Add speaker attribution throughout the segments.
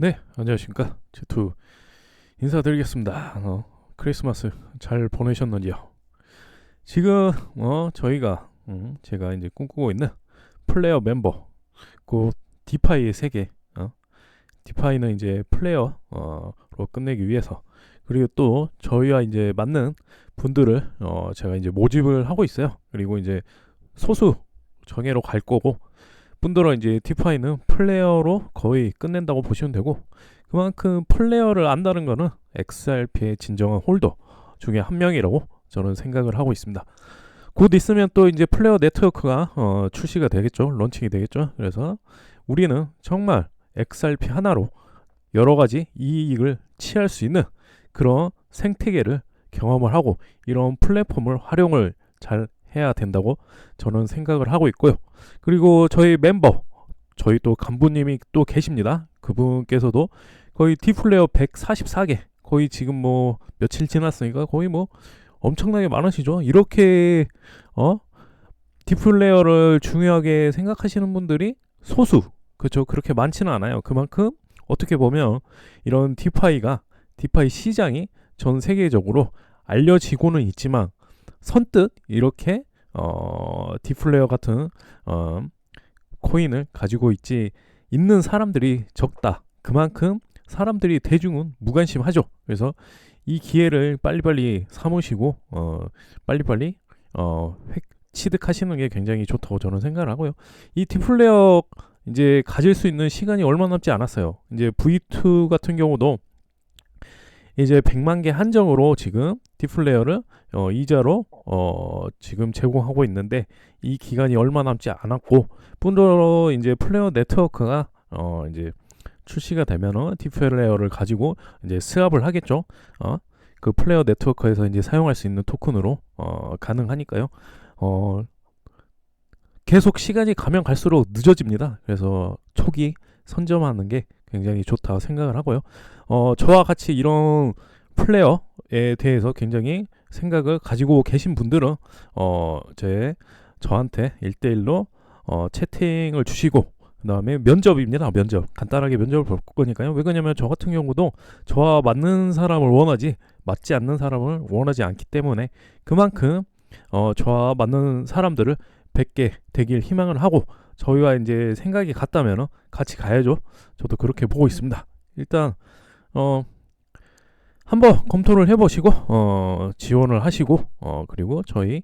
Speaker 1: 네, 안녕하십니까. 제투 인사드리겠습니다. 어, 크리스마스 잘 보내셨는지요? 지금 어 저희가 음, 제가 이제 꿈꾸고 있는 플레이어 멤버 그 디파이의 세계 어? 디파이는 이제 플레이어로 끝내기 위해서 그리고 또 저희와 이제 맞는 분들을 어 제가 이제 모집을 하고 있어요. 그리고 이제 소수 정예로 갈 거고 뿐더러 이제 디파이는 플레이어로 거의 끝낸다고 보시면 되고 그만큼 플레이어를 안다는 거는 XRP의 진정한 홀더 중에 한 명이라고 저는 생각을 하고 있습니다. 곧 있으면 또 이제 플레이어 네트워크가 어, 출시가 되겠죠. 런칭이 되겠죠. 그래서 우리는 정말 XRP 하나로 여러 가지 이익을 취할 수 있는 그런 생태계를 경험을 하고 이런 플랫폼을 활용을 잘 해야 된다고 저는 생각을 하고 있고요. 그리고 저희 멤버 저희 또 간부님이 또 계십니다. 그분께서도 거의 디플레어 144개 거의 지금 뭐 며칠 지났으니까 거의 뭐 엄청나게 많으시죠. 이렇게 어 디플레어를 중요하게 생각하시는 분들이 소수 그렇죠. 그렇게 많지는 않아요. 그만큼 어떻게 보면 이런 디파이가 디파이 시장이 전 세계적으로 알려지고는 있지만 선뜻 이렇게 어 디플레어 같은 어 코인을 가지고 있지 있는 사람들이 적다. 그만큼 사람들이 대중은 무관심하죠. 그래서 이 기회를 빨리빨리 삼으시고 어 빨리빨리 어 획, 취득하시는 게 굉장히 좋다고 저는 생각을 하고요. 이 디플레어 이제 가질 수 있는 시간이 얼마 남지 않았어요. 이제 V2 같은 경우도 이제 100만 개 한정으로 지금 디플레어를 어, 이자로 어, 지금 제공하고 있는데 이 기간이 얼마 남지 않았고 뿐더러 이제 플레이어 네트워크가 어, 이제 출시가 되면은 디플레어를 가지고 이제 스왑을 하겠죠. 어, 그 플레이어 네트워크에서 이제 사용할 수 있는 토큰으로 어, 가능하니까요. 어, 계속 시간이 가면 갈수록 늦어집니다. 그래서 초기 선점하는 게 굉장히 좋다 생각을 하고요. 어, 저와 같이 이런 플레이어에 대해서 굉장히 생각을 가지고 계신 분들은 어, 제 저한테 1대1로 어, 채팅을 주시고 그 다음에 면접입니다. 면접. 간단하게 면접을 볼 거니까요. 왜 그러냐면 저 같은 경우도 저와 맞는 사람을 원하지 맞지 않는 사람을 원하지 않기 때문에 그만큼 어, 저와 맞는 사람들을 100개 되길 희망을 하고 저희와 이제 생각이 같다면 같이 가야죠. 저도 그렇게 보고 있습니다. 일단 어 한번 검토를 해보시고 어 지원을 하시고 어 그리고 저희와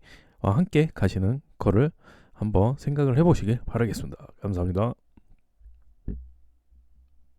Speaker 1: 함께 가시는 거를 한번 생각을 해보시길 바라겠습니다. 감사합니다.